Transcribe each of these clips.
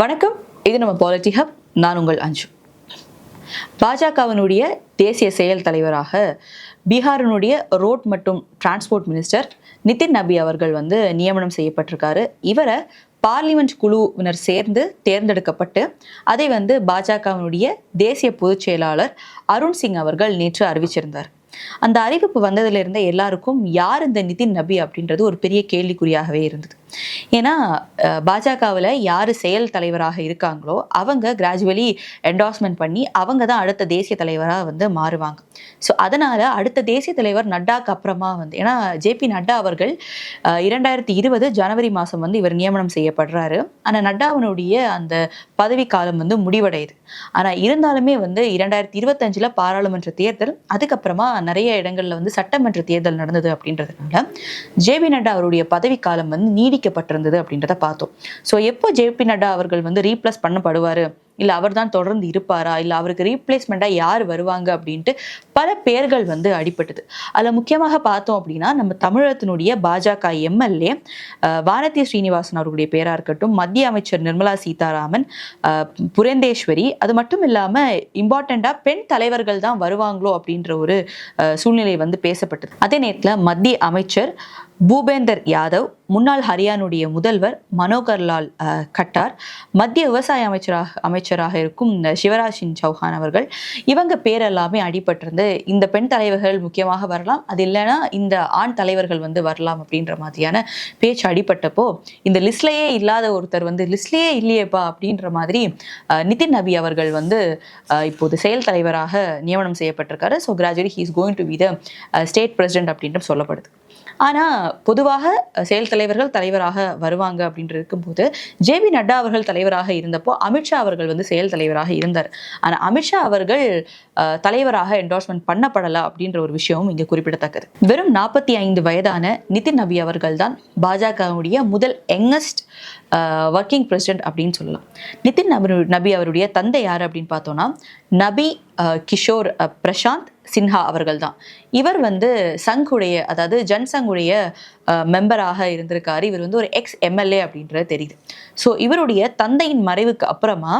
வணக்கம் இது நம்ம பாலிட்டி ஹப் நான் உங்கள் அஞ்சு. பாஜகவினுடைய தேசிய செயல் தலைவராக பீகாரினுடைய ரோட் மற்றும் டிரான்ஸ்போர்ட் மினிஸ்டர் நிதின் நபி அவர்கள் வந்து நியமனம் செய்யப்பட்டிருக்காரு. இவரை பார்லிமெண்ட் குழுவினர் சேர்ந்து தேர்ந்தெடுக்கப்பட்டு அதை வந்து பாஜகவினுடைய தேசிய பொதுச் செயலாளர் அருண் சிங் அவர்கள் நேற்று அறிவிச்சிருந்தார். அந்த அறிவிப்பு வந்ததிலிருந்த எல்லாருக்கும் யார் இந்த நிதின் நபி அப்படின்றது ஒரு பெரிய கேள்விக்குறியாகவே இருந்தது. ஏன்னா பாஜகவில் யார் செயல் தலைவராக இருக்காங்களோ அவங்க கிராஜுவலி என்டாஸ்மெண்ட் பண்ணி அவங்க தான் அடுத்த தேசிய தலைவராக வந்து மாறுவாங்க. ஸோ அதனால் அடுத்த தேசிய தலைவர் நட்டாக்கு அப்புறமா வந்து ஏன்னா ஜேபி நட்டா அவர்கள் இரண்டாயிரத்தி இருபது ஜனவரி மாதம் வந்து இவர் நியமனம் செய்யப்படுறாரு. ஆனால் நட்டாவினுடைய அந்த பதவி காலம் வந்து முடிவடையுது. ஆனால் இருந்தாலுமே வந்து இரண்டாயிரத்தி இருபத்தஞ்சில் பாராளுமன்ற தேர்தல் அதுக்கப்புறமா நிறைய இடங்கள்ல வந்து சட்டமன்ற தேர்தல் நடந்தது அப்படின்றதுனால ஜேபி நட்டா அவருடைய பதவி காலம் வந்து நிர்ணயிக்கப்பட்டிருந்தது அப்படின்றத பார்த்தோம். ஸோ எப்போ ஜேபி நட்டா அவர்கள் வந்து ரீப்ளேஸ் பண்ணப்படுவார்? இல்லை அவர் தான் தொடர்ந்து இருப்பாரா? இல்லை அவருக்கு ரீப்ளேஸ்மெண்ட்டாக யார் வருவாங்க அப்படின்ட்டு பல பேர்கள் வந்து அடிபட்டது. அதில் முக்கியமாக பார்த்தோம் அப்படின்னா நம்ம தமிழகத்தினுடைய பாஜக எம்எல்ஏ வானதி ஸ்ரீனிவாசன் அவர்களுடைய பேராக இருக்கட்டும் மத்திய அமைச்சர் நிர்மலா சீதாராமன் புரேந்தேஸ்வரி அது மட்டும் இல்லாமல் இம்பார்ட்டண்ட்டாக பெண் தலைவர்கள் தான் வருவாங்களோ அப்படின்ற ஒரு சூழ்நிலை வந்து பேசப்பட்டது. அதே நேரத்தில் மத்திய அமைச்சர் பூபேந்தர் யாதவ் முன்னாள் ஹரியானுடைய முதல்வர் மனோகர் லால் கட்டார் மத்திய விவசாய அமைச்சராக அமைச்சராக இருக்கும் சிவராஜ் சிங் சௌஹான் அவர்கள். இவங்க பேரெல்லாமே அடிபட்டிருந்து இந்த பெண் தலைவர்கள் முக்கியமாக வரலாம் அது இல்லைன்னா இந்த ஆண் தலைவர்கள் வந்து வரலாம் அப்படின்ற மாதிரியான பேச்சு அடிபட்டப்போ இந்த லிஸ்ட்லேயே இல்லாத ஒருத்தர் வந்து லிஸ்ட்லேயே இல்லையேப்பா அப்படின்ற மாதிரி நிதின் நபி அவர்கள் வந்து இப்போது செயல் தலைவராக நியமனம் செய்யப்பட்டிருக்காரு. So gradually he is going to be the state president அப்படின்ட்டு சொல்லப்படுது. ஆனால் பொதுவாக செயல் தலைவர்கள் தலைவராக வருவாங்க அப்படின்ட்டு இருக்கும்போது ஜேபி நட்டா அவர்கள் தலைவராக இருந்தப்போ அமித்ஷா அவர்கள் வந்து செயல் தலைவராக இருந்தார். ஆனால் அமித்ஷா அவர்கள் தலைவராக என்டோர்ஸ்மெண்ட் பண்ணப்படலை அப்படின்ற ஒரு விஷயமும் இங்கே குறிப்பிடத்தக்கது. வெறும் நாற்பத்தி ஐந்து வயதான நிதின் நபி அவர்கள் தான் பாஜகவுடைய முதல் யங்கஸ்ட் ஒர்க்கிங் பிரசிடென்ட் அப்படின்னு சொல்லலாம். நிதின் நபி நபி அவருடைய தந்தை யார் அப்படின்னு பார்த்தோம்னா நபி கிஷோர் அஹ், பிரசாந்த் சின்ஹா அவர்கள் தான் இவர் வந்து சங்குடைய அதாவது ஜன்சங்குடைய மெம்பராக இருந்திருக்காரு. இவர் வந்து ஒரு எக்ஸ் எம்எல்ஏ அப்படின்றது தெரியுது. ஸோ இவருடைய தந்தையின் மறைவுக்கு அப்புறமா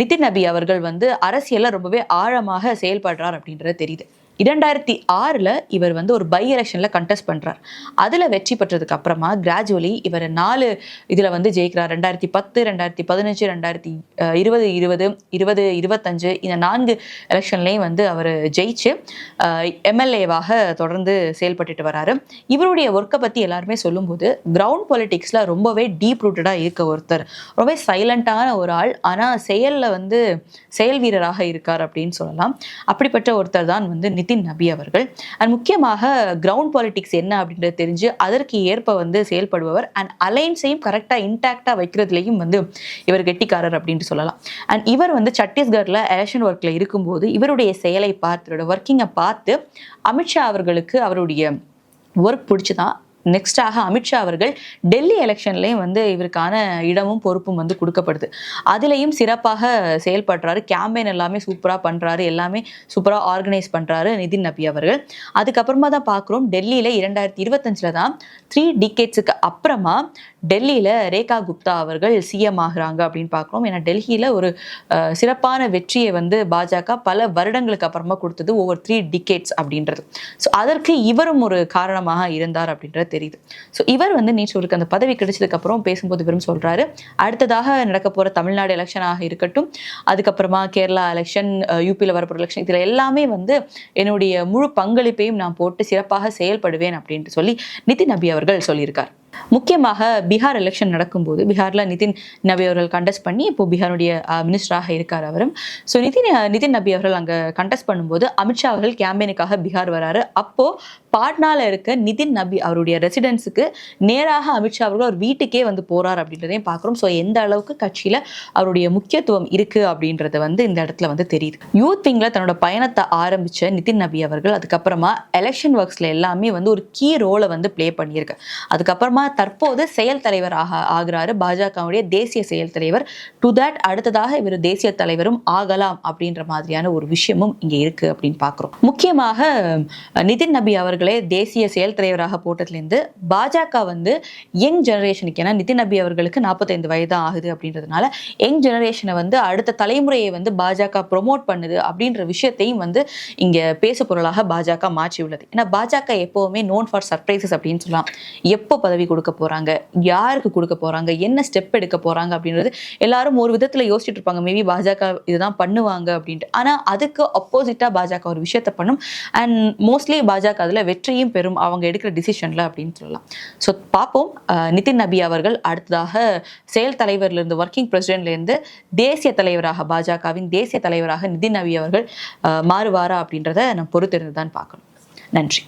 நிதின் நபி அவர்கள் வந்து அரசியலில் ரொம்பவே ஆழமாக செயல்படுறார் அப்படின்றது தெரியுது. இரண்டாயிரத்தி ஆறில் இவர் வந்து ஒரு பை எலெக்ஷனில் கண்டெஸ்ட் பண்ணுறார் அதில் வெற்றி பெற்றதுக்கு அப்புறமா கிராஜுவலி இவர் நாலு இதில் வந்து ஜெயிக்கிறார். ரெண்டாயிரத்தி பத்து ரெண்டாயிரத்தி பதினஞ்சு ரெண்டாயிரத்தி இருபது இருபது இருபது இருபத்தஞ்சு இந்த நான்கு எலெக்ஷன்லேயும் வந்து அவர் ஜெயிச்சு எம்எல்ஏவாக தொடர்ந்து செயல்பட்டுட்டு வராரு. இவருடைய ஒர்க்கை பற்றி எல்லாருமே சொல்லும்போது கிரவுண்ட் பொலிட்டிக்ஸில் ரொம்பவே டீப் ரூட்டடாக இருக்க ஒருத்தர். ரொம்பவே சைலண்ட்டான ஒரு ஆள். ஆனால் செயலில் வந்து செயல் வீரராக இருக்கார் அப்படின்னு சொல்லலாம். அப்படிப்பட்ட ஒருத்தர் தான் வந்து நிதின் நபி அவர்கள். அண்ட் முக்கியமாக கிரவுண்ட் பாலிட்டிக்ஸ் என்ன அப்படின்றது தெரிஞ்சு அதற்கு ஏற்ப வந்து செயல்படுபவர் அண்ட் அலைன்ஸையும் கரெக்டாக இன்டாக்டாக வைக்கிறதுலையும் வந்து இவர் கெட்டிக்காரர் அப்படின்ட்டு சொல்லலாம். அண்ட் இவர் வந்து சத்தீஸ்கரில் எலெக்ஷன் ஒர்க்கில் இருக்கும்போது இவருடைய செயலை பார்த்து இவரோட ஒர்க்கிங்கை பார்த்து அமித்ஷா அவர்களுக்கு அவருடைய ஒர்க் பிடிச்சி நெக்ஸ்டாக அமித்ஷா அவர்கள் டெல்லி எலெக்ஷன்லேயும் வந்து இவருக்கான இடமும் பொறுப்பும் வந்து கொடுக்கப்படுது. அதுலேயும் சிறப்பாக செயல்படுறாரு. கேம்பெயின் எல்லாமே சூப்பராக பண்ணுறாரு எல்லாமே சூப்பராக ஆர்கனைஸ் பண்ணுறாரு நிதின் நபி அவர்கள். அதுக்கப்புறமா தான் பார்க்குறோம் டெல்லியில் இரண்டாயிரத்தி இருபத்தஞ்சில் தான் த்ரீ டிகேட்ஸுக்கு அப்புறமா டெல்லியில் ரேகா குப்தா அவர்கள் சிஎம் ஆகுறாங்க அப்படின்னு பார்க்குறோம். ஏன்னா டெல்லியில் ஒரு சிறப்பான வெற்றியை வந்து பாஜக பல வருடங்களுக்கு அப்புறமா கொடுத்தது ஒவ்வொரு த்ரீ டிகேட்ஸ் அப்படின்றது. ஸோ அதற்கு இவரும் ஒரு காரணமாக இருந்தார் அப்படின்றது தெரியுது. ஸோ இவர் வந்து நீச்சூருக்கு அந்த பதவி கிடைச்சதுக்கு அப்புறம் பேசும்போது இவரும் சொல்றாரு அடுத்ததாக நடக்க போற தமிழ்நாடு எலெக்ஷனாக இருக்கட்டும் அதுக்கப்புறமா கேரளா எலெக்ஷன் யூபியில் வரப்போகிற எலெக்ஷன் இதில் எல்லாமே வந்து என்னுடைய முழு பங்களிப்பையும் நான் போட்டு சிறப்பாக செயல்படுவேன் அப்படின்ட்டு சொல்லி நிதின் நபி அவர்கள் சொல்லியிருக்கார். முக்கியமாக பீகார் எலெக்ஷன் நடக்கும்போது பீகாரில் நிதின் நபி அவர்கள் கண்டெஸ்ட் பண்ணி இப்போ பீகாருடைய மினிஸ்டராக இருக்கார் அவரும். ஸோ நிதின் நிதின் நபி அவர்கள் அங்கே கண்டெஸ்ட் பண்ணும்போது அமித்ஷா அவர்கள் கேம்பெயினுக்காக பீகார் வராரு. அப்போ பாட்னால இருக்க நிதின் நபி அவருடைய ரெசிடென்ஸுக்கு நேராக அமித்ஷா அவர்கள் அவர் வீட்டுக்கே வந்து போறார் அப்படின்றதையும் பார்க்குறோம். ஸோ எந்த அளவுக்கு கட்சியில அவருடைய முக்கியத்துவம் இருக்கு அப்படின்றது வந்து இந்த இடத்துல வந்து தெரியுது. யூத் விங்ல தன்னோட பயணத்தை ஆரம்பிச்ச நிதின் நபி அவர்கள் அதுக்கப்புறமா எலெக்ஷன் ஒர்க்ஸ்ல எல்லாமே வந்து ஒரு கீ ரோலை வந்து ப்ளே பண்ணியிருக்கு. அதுக்கப்புறமா தற்போது செயல் தலைவராக ஆகிறாரு. பாஜகவுடைய தேசிய செயல் தலைவர். டு தட் அடுத்ததாக இவர் தேசிய தலைவரும் ஆகலாம் அப்படின்ற மாதிரியான ஒரு விஷயமும் இங்க இருக்கு அப்படின்னு பார்க்குறோம் முக்கியமாக நிதின் நபி அவர்களே தேசிய செயல் தலைவராக போட்டதுலேருந்து பாஜக வந்து யங் ஜெனரேஷனுக்கு ஏன்னா நிதின் நபி அவர்களுக்கு நாற்பத்தைந்து வயது ஆகுது அப்படின்றதுனால யங் ஜெனரேஷனை வந்து அடுத்த தலைமுறையை வந்து பாஜக ப்ரொமோட் பண்ணுது அப்படின்ற விஷயத்தையும் வந்து இங்க பேசு பொருளாக பாஜக மாற்றி உள்ளது ஏன்னா பாஜக எப்போவுமே நோன் ஃபார் சர்ப்ரைசஸ் அப்படின்னு சொல்லலாம். எப்போ பதவி கொடுக்க போறாங்க? யாருக்கு கொடுக்க போறாங்க? என்ன ஸ்டெப் எடுக்க போறாங்க? அப்படின்றது எல்லாரும் ஒரு விதத்துல யோசிச்சுட்டு இருப்பாங்க. மேபி பாஜக இதுதான் பண்ணுவாங்க அப்படின்ட்டு. ஆனா அதுக்கு அப்போசிட்டா பாஜக ஒரு விஷயத்த பண்ணும். அண்ட் மோஸ்ட்லி பாஜக அதுல வெற்றியும் பெறும். அவங்க எடுக்கிற டிசிஷன்ல அப்படின்னு சொல்லலாம். ஸோ பார்ப்போம். அஹ், நிதின் நபி அவர்கள் அடுத்ததாக செயல் தலைவர்ல இருந்து ஒர்க்கிங் பிரசிடென்ட்ல இருந்து தேசிய தலைவராக பாஜகவின் தேசிய தலைவராக நிதின் நபி அவர்கள் மாறுவாரா அப்படின்றத நம்ம பொறுத்திருந்து தான் பார்க்கணும். நன்றி.